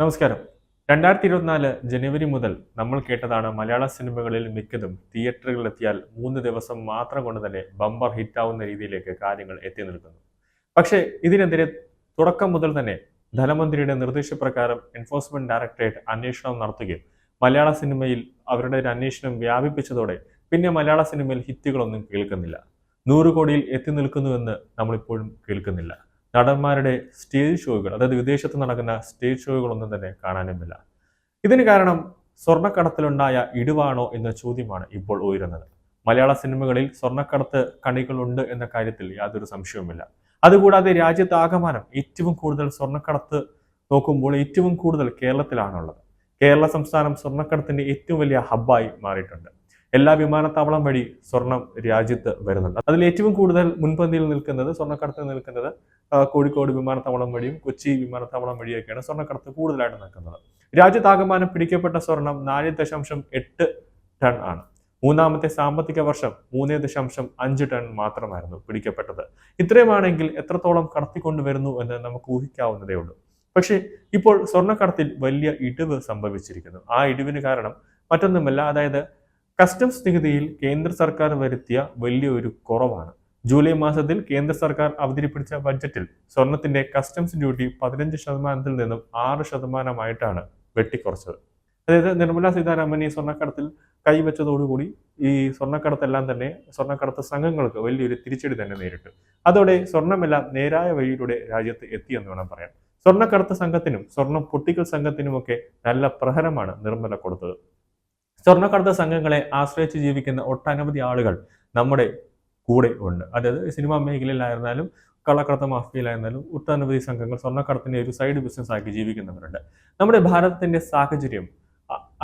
നമസ്കാരം. രണ്ടായിരത്തി ഇരുപത്തിനാല് ജനുവരി മുതൽ നമ്മൾ കേട്ടതാണ് മലയാള സിനിമകളിൽ മിക്കതും തിയേറ്ററുകളിലെത്തിയാൽ മൂന്ന് ദിവസം മാത്രം കൊണ്ട് തന്നെ ബമ്പർ ഹിറ്റാവുന്ന രീതിയിലേക്ക് കാര്യങ്ങൾ എത്തി നിൽക്കുന്നു. പക്ഷേ ഇതിനെതിരെ തുടക്കം മുതൽ തന്നെ ധനമന്ത്രിയുടെ നിർദ്ദേശപ്രകാരം എൻഫോഴ്സ്മെന്റ് ഡയറക്ടറേറ്റ് അന്വേഷണം നടത്തുകയും മലയാള സിനിമയിൽ അവരുടെ ഒരു അന്വേഷണം വ്യാപിപ്പിച്ചതോടെ പിന്നെ മലയാള സിനിമയിൽ ഹിറ്റുകളൊന്നും കേൾക്കുന്നില്ല. നൂറ് കോടിയിൽ എത്തി നിൽക്കുന്നുവെന്ന് നമ്മളിപ്പോഴും കേൾക്കുന്നില്ല. നടന്മാരുടെ സ്റ്റേജ് ഷോകൾ അതായത് വിദേശത്ത് നടക്കുന്ന സ്റ്റേജ് ഷോകളൊന്നും തന്നെ കാണാനുമില്ല. ഇതിന് കാരണം സ്വർണക്കടത്തിലുണ്ടായ ഇടിവാണോ എന്ന ചോദ്യമാണ് ഇപ്പോൾ ഉയരുന്നത്. മലയാള സിനിമകളിൽ സ്വർണക്കടത്ത് കണികളുണ്ട് എന്ന കാര്യത്തിൽ യാതൊരു സംശയവുമില്ല. അതുകൂടാതെ രാജ്യത്ത് ആകമാനം ഏറ്റവും കൂടുതൽ സ്വർണക്കടത്ത് നോക്കുമ്പോൾ ഏറ്റവും കൂടുതൽ കേരളത്തിലാണുള്ളത്. കേരള സംസ്ഥാനം സ്വർണക്കടത്തിന്റെ ഏറ്റവും വലിയ ഹബ്ബായി മാറിയിട്ടുണ്ട്. എല്ലാ വിമാനത്താവളം വഴി സ്വർണം രാജ്യത്ത് വരുന്നുണ്ട്. അതിൽ ഏറ്റവും കൂടുതൽ മുൻപന്തിയിൽ നിൽക്കുന്നത് സ്വർണക്കടത്തിൽ നിൽക്കുന്നത് കോഴിക്കോട് വിമാനത്താവളം വഴിയും കൊച്ചി വിമാനത്താവളം വഴിയൊക്കെയാണ് സ്വർണക്കടത്ത് കൂടുതലായിട്ട് നിൽക്കുന്നത്. രാജ്യത്താകമാനം പിടിക്കപ്പെട്ട സ്വർണം നാല് ദശാംശം എട്ട് ടൺ ആണ്. മൂന്നാമത്തെ സാമ്പത്തിക വർഷം മൂന്ന് ദശാംശം അഞ്ച് ടൺ മാത്രമായിരുന്നു പിടിക്കപ്പെട്ടത്. ഇത്രയുമാണെങ്കിൽ എത്രത്തോളം കടത്തിക്കൊണ്ടുവരുന്നു എന്ന് നമുക്ക് ഊഹിക്കാവുന്നതേ ഉള്ളൂ. പക്ഷേ ഇപ്പോൾ സ്വർണക്കടത്തിൽ വലിയ ഇടിവ് സംഭവിച്ചിരിക്കുന്നു. ആ ഇടിവിന് കാരണം മറ്റൊന്നുമല്ല. അതായത് കസ്റ്റംസ് നികുതിയിൽ കേന്ദ്ര സർക്കാർ വരുത്തിയ വലിയൊരു കുറവാണ്. ജൂലൈ മാസത്തിൽ കേന്ദ്ര സർക്കാർ അവതരിപ്പിച്ച ബഡ്ജറ്റിൽ സ്വർണത്തിന്റെ കസ്റ്റംസ് ഡ്യൂട്ടി പതിനഞ്ച് ശതമാനത്തിൽ നിന്നും ആറ് ശതമാനമായിട്ടാണ് വെട്ടിക്കുറച്ചത്. അതായത് നിർമ്മല സീതാരാമൻ ഈ സ്വർണക്കടത്തിൽ കൈവച്ചതോടുകൂടി ഈ സ്വർണക്കടത്തെല്ലാം തന്നെ സ്വർണക്കടത്ത് സംഘങ്ങൾക്ക് വലിയൊരു തിരിച്ചടി തന്നെ നേരിട്ടു. അതോടെ സ്വർണമെല്ലാം നേരായ വഴിയിലൂടെ രാജ്യത്ത് എത്തിയെന്ന് വേണം പറയാൻ. സ്വർണക്കടത്ത് സംഘത്തിനും സ്വർണം പൊട്ടിക്കൽ സംഘത്തിനുമൊക്കെ നല്ല പ്രഹരമാണ് നിർമ്മല കൊടുത്തത്. സ്വർണക്കടത്ത് സംഘങ്ങളെ ആശ്രയിച്ച് ജീവിക്കുന്ന ഒട്ടനവധി ആളുകൾ നമ്മുടെ കൂടെ ഉണ്ട്. അതായത് സിനിമാ മേഖലയിലായിരുന്നാലും കള്ളക്കടത്ത് മാഫിയയിലായിരുന്നാലും ഒട്ടനവധി സംഘങ്ങൾ സ്വർണക്കടത്തിനെ ഒരു സൈഡ് ബിസിനസ് ആക്കി ജീവിക്കുന്നവരുണ്ട്. നമ്മുടെ ഭാരതത്തിന്റെ സാഹചര്യം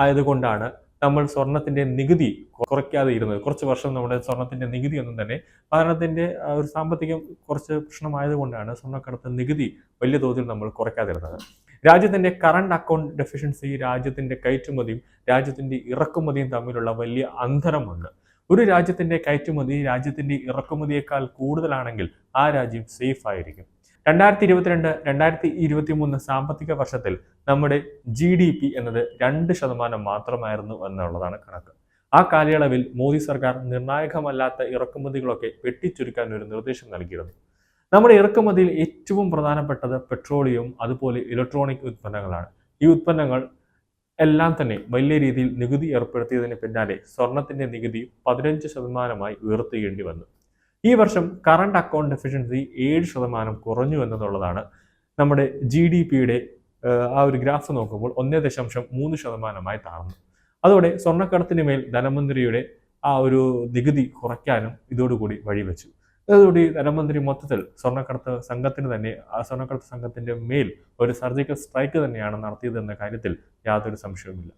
ആയതുകൊണ്ടാണ് നമ്മൾ സ്വർണത്തിന്റെ നികുതി കുറയ്ക്കാതെ ഇരുന്നത് കുറച്ച് വർഷം നമ്മുടെ സ്വർണത്തിന്റെ നികുതി ഒന്നും തന്നെ ഭാരതത്തിന്റെ ഒരു സാമ്പത്തികം കുറച്ച് പ്രശ്നമായതുകൊണ്ടാണ് സ്വർണക്കടത്ത് നികുതി വലിയ തോതിൽ നമ്മൾ കുറയ്ക്കാതിരുന്നത്. രാജ്യത്തിന്റെ കറണ്ട് അക്കൗണ്ട് ഡെഫിഷ്യൻസി രാജ്യത്തിന്റെ കയറ്റുമതിയും രാജ്യത്തിന്റെ ഇറക്കുമതിയും തമ്മിലുള്ള വലിയ അന്തരമുണ്ട്. ഒരു രാജ്യത്തിന്റെ കയറ്റുമതി രാജ്യത്തിന്റെ ഇറക്കുമതിയേക്കാൾ കൂടുതലാണെങ്കിൽ ആ രാജ്യം സേഫ് ആയിരിക്കും. രണ്ടായിരത്തി ഇരുപത്തിരണ്ട് രണ്ടായിരത്തി ഇരുപത്തി മൂന്ന് സാമ്പത്തിക വർഷത്തിൽ നമ്മുടെ ജി ഡി പി എന്നത് രണ്ട് ശതമാനം മാത്രമായിരുന്നു എന്നുള്ളതാണ് കണക്ക്. ആ കാലയളവിൽ മോദി സർക്കാർ നിർണായകമല്ലാത്ത ഇറക്കുമതികളൊക്കെ വെട്ടിച്ചുരുക്കാൻ ഒരു നിർദ്ദേശം നൽകിയിരുന്നു. നമ്മുടെ ഇറക്കുമതിയിൽ ഏറ്റവും പ്രധാനപ്പെട്ടത് പെട്രോളിയം അതുപോലെ ഇലക്ട്രോണിക് ഉത്പന്നങ്ങളാണ്. ഈ ഉത്പന്നങ്ങൾ എല്ലാം തന്നെ വലിയ രീതിയിൽ നികുതി ഏർപ്പെടുത്തിയതിന് പിന്നാലെ സ്വർണത്തിന്റെ നികുതി പതിനഞ്ച് ശതമാനമായി ഉയർത്തുകേണ്ടി വന്നു. ഈ വർഷം കറണ്ട് അക്കൗണ്ട് ഡെഫിഷ്യൻസി ഏഴ് ശതമാനം കുറഞ്ഞു എന്നുള്ളതാണ് നമ്മുടെ ജി ഡി പിയുടെ ആ ഒരു ഗ്രാഫ് നോക്കുമ്പോൾ ഒന്നേ ദശാംശം മൂന്ന് ശതമാനമായി താഴ്ന്നു. അതോടെ സ്വർണക്കടത്തിന് മേൽ ധനമന്ത്രിയുടെ ആ ഒരു നികുതി കുറയ്ക്കാനും ഇതോടുകൂടി വഴിവെച്ചു. അതോടുകൂടി ധനമന്ത്രി മൊത്തത്തിൽ സ്വർണക്കടത്ത് സംഘത്തിന് തന്നെ ആ സ്വർണക്കടത്ത് സംഘത്തിന്റെ മേൽ ഒരു സർജിക്കൽ സ്ട്രൈക്ക് തന്നെയാണ് നടത്തിയതെന്ന കാര്യത്തിൽ യാതൊരു സംശയവുമില്ല.